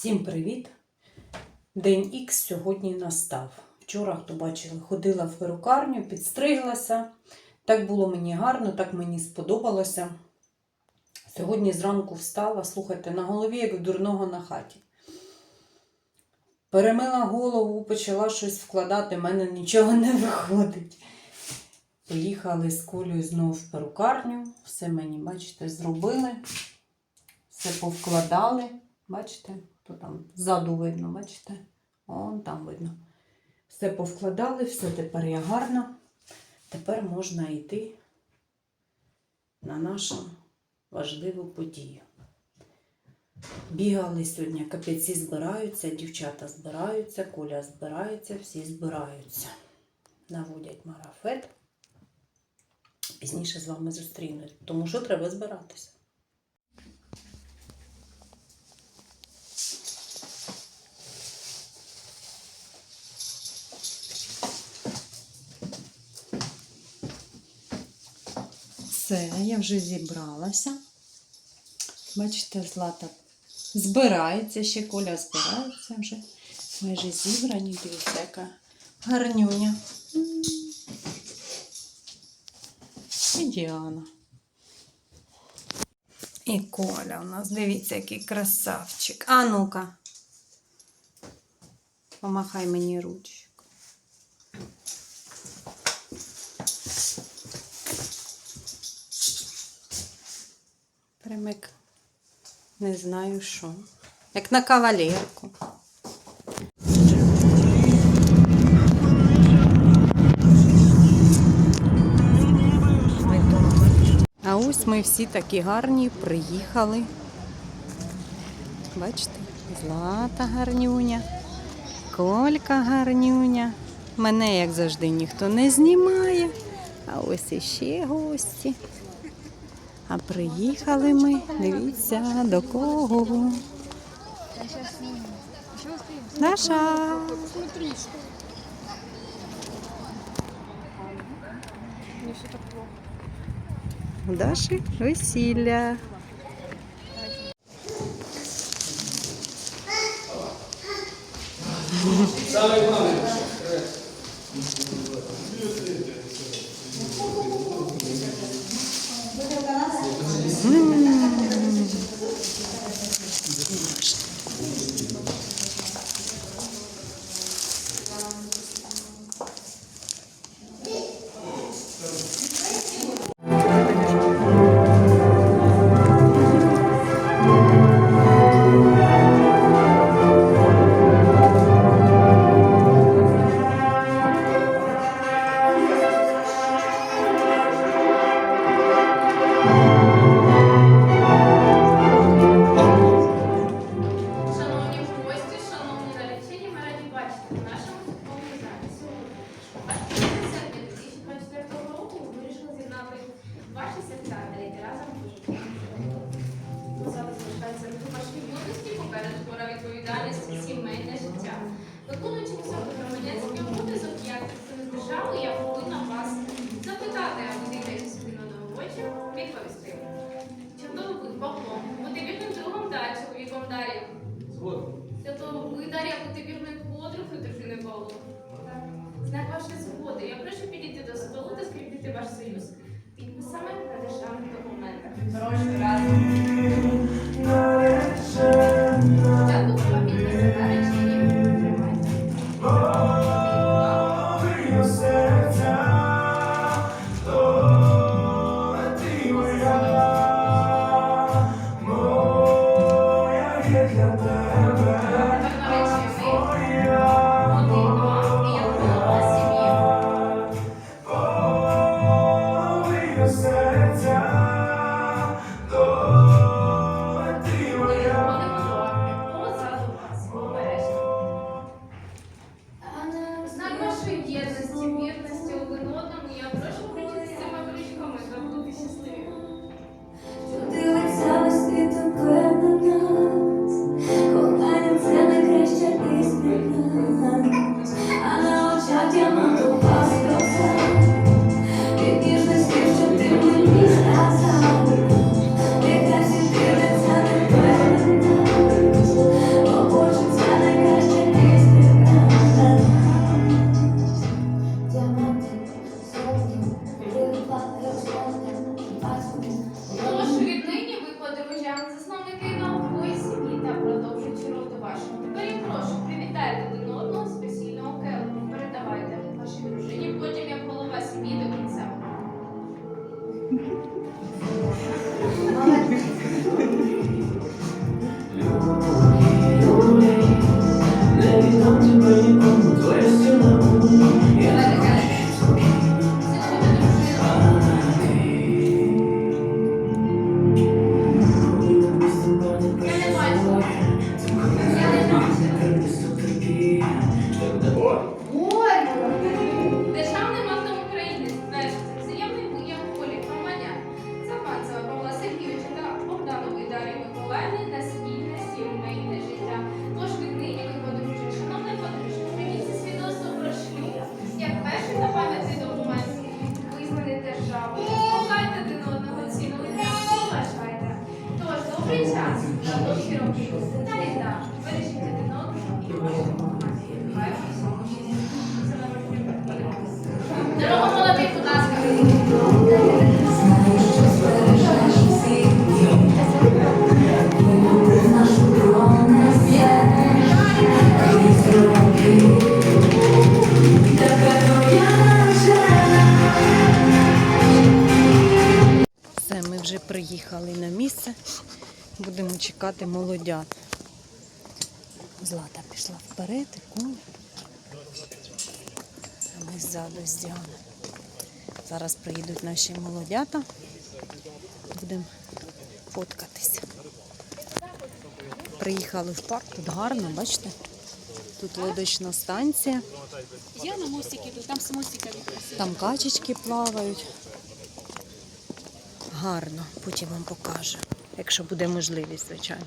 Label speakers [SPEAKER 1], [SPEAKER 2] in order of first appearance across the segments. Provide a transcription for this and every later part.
[SPEAKER 1] Всім привіт! День Х сьогодні настав. Вчора, хто бачили, ходила в перукарню, підстриглася. Так було мені гарно, так мені сподобалося. Сьогодні зранку встала, слухайте, на голові, як в дурного на хаті. Перемила голову, почала щось вкладати, в мене нічого не виходить. Поїхали з Колею знову в перукарню. Все мені, бачите, зробили. Все повкладали. Бачите, то там ззаду видно, бачите? Он там видно. Все повкладали, все тепер я гарна. Тепер можна йти на нашу важливу подію. Бігали сьогодні, капеці збираються, дівчата збираються, Коля збирається, всі збираються. Наводять марафет. Пізніше з вами зустрінуть, тому що треба збиратися. Все, я вже зібралася. Бачите, Злата збирається, ще Коля збирається вже. Майже зібрані, дивіться, яка гарнюня. І Діана. І Коля у нас, дивіться, який красавчик. А ну-ка. Помахай мені ручку. Примик. Не знаю що. Як на кавалерку. А ось ми всі такі гарні приїхали. Бачите, злата гарнюня, колька гарнюня. Мене, як завжди, ніхто не знімає. А ось іще гості. А приїхали ми, дивіться, до кого. Наша. У Даші весілля.
[SPEAKER 2] Шановні Дар'я бути подруги подругою дружини Павло. Знак вашої згоди. Я прошу підійти до столу та скріпити ваш союз
[SPEAKER 1] приїхали на місце. Будемо чекати молодят. Злата пішла вперед, і. А ми ззаду з Діаною. Зараз приїдуть наші молодята. Будемо фоткатися. Приїхали в парк, тут гарно, бачите? Тут лодочна станція,
[SPEAKER 3] Я на мостик там мостика
[SPEAKER 1] там качечки плавають. Гарно, потім вам покажу, якщо буде можливість, звичайно.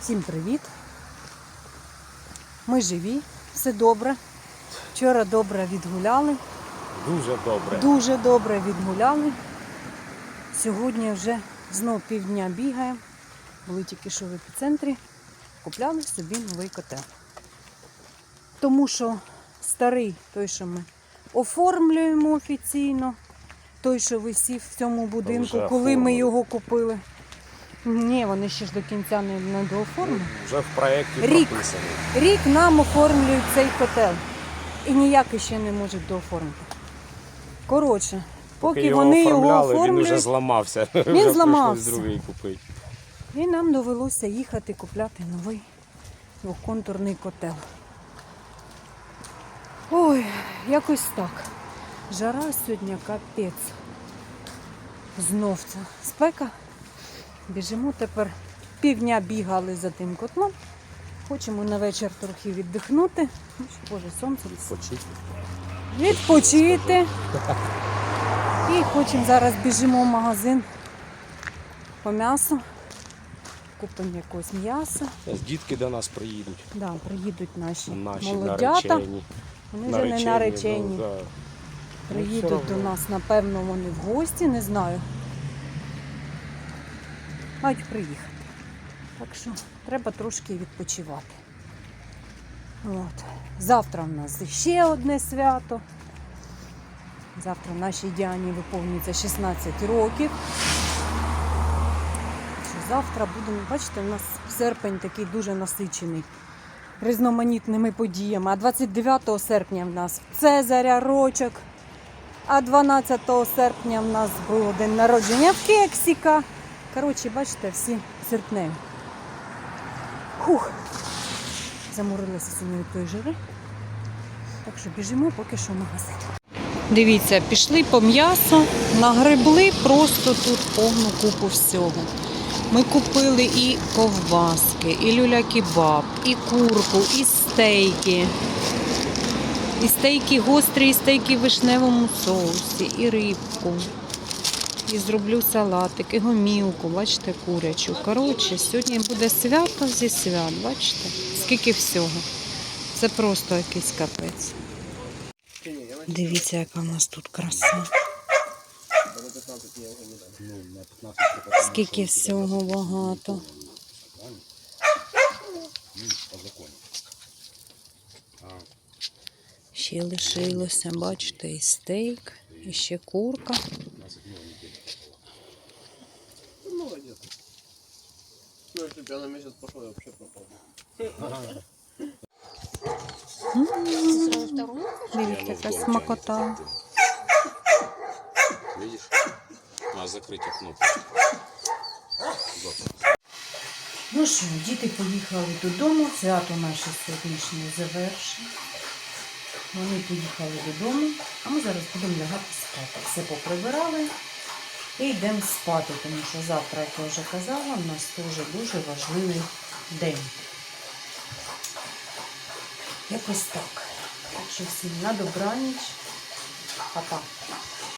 [SPEAKER 1] Всім привіт! Ми живі, все добре. Вчора добре відгуляли,
[SPEAKER 4] Дуже добре.
[SPEAKER 1] дуже добре відгуляли. Сьогодні вже знов півдня бігаємо. Були тільки що в епіцентрі, купляли собі новий котел. Тому що старий, той, що ми оформлюємо офіційно, той, що висів в цьому будинку, коли ми його купили. Ні, вони ще ж до кінця не, не дооформлені.
[SPEAKER 4] Вже в проєкті
[SPEAKER 1] Рік.
[SPEAKER 4] прописано.
[SPEAKER 1] Рік нам оформлюють цей котел. І ніяк ще не можуть дооформити. Коротше, поки, вони його
[SPEAKER 4] оформляли, він
[SPEAKER 1] оформлюють,
[SPEAKER 4] вже зламався.
[SPEAKER 1] Він
[SPEAKER 4] вже прийшлось
[SPEAKER 1] зламався.
[SPEAKER 4] другий купити.
[SPEAKER 1] і нам довелося їхати купляти новий двохконтурний котел. Ой, якось так. Жара сьогодні капець. Знов це спека. Біжимо тепер. Півдня бігали за тим котлом. Хочемо на вечір трохи віддихнути. Ну, що, Боже, сонце.
[SPEAKER 4] Почити.
[SPEAKER 1] відпочити. І хочемо зараз біжимо в магазин по м'ясу. Купимо якогось м'яса.
[SPEAKER 4] Дітки до нас приїдуть.
[SPEAKER 1] Да, приїдуть наші,
[SPEAKER 4] Наші
[SPEAKER 1] молодята.
[SPEAKER 4] наречені.
[SPEAKER 1] Вони вже не наречені.
[SPEAKER 4] ну, да.
[SPEAKER 1] Приїдуть
[SPEAKER 4] Ну,
[SPEAKER 1] до нас, напевно, вони в гості, не знаю. Мають приїхати. Так що треба трошки відпочивати. От. Завтра в нас ще одне свято. Завтра нашій Діані виповнюється 16 років. Завтра будемо, бачите, у нас серпень такий дуже насичений різноманітними подіями. А 29 серпня в нас Цезаря Рочок. А 12 серпня в нас було день народження в Кексіка. Коротше, бачите, всі серпневі. Хух. Заморилися сьогодні від тої жири. Так що біжимо поки що в магазин. Дивіться, пішли по м'ясо, нагребли просто тут повну купу всього. Ми купили і ковбаски, і люля-кебаб, і курку, і стейки. І стейки гострі, і стейки в вишневому соусі, і рибку. І зроблю салатик, і гомілку, бачите, курячу. Коротше, сьогодні буде свято зі свят, бачите? Скільки всього. Це просто якийсь капець. Дивіться, яка в нас тут краса. Скільки всього багато. Ще лишилося, бачите, і стейк, і ще курка.
[SPEAKER 5] Ну, бы я на месяц пошел, я вообще пропал.
[SPEAKER 1] Дивіться, яка смакота.
[SPEAKER 4] Видиш? А закриття кнопки.
[SPEAKER 1] Ну що, діти поїхали додому, свято наше сьогоднішнє завершено. Вони поїхали додому, а ми зараз будемо лягати спати. Все поприбирали і йдемо спати, тому що завтра, як я вже казала, у нас дуже дуже важливий день. Якось так. Так що всім на добраніч. Па-па.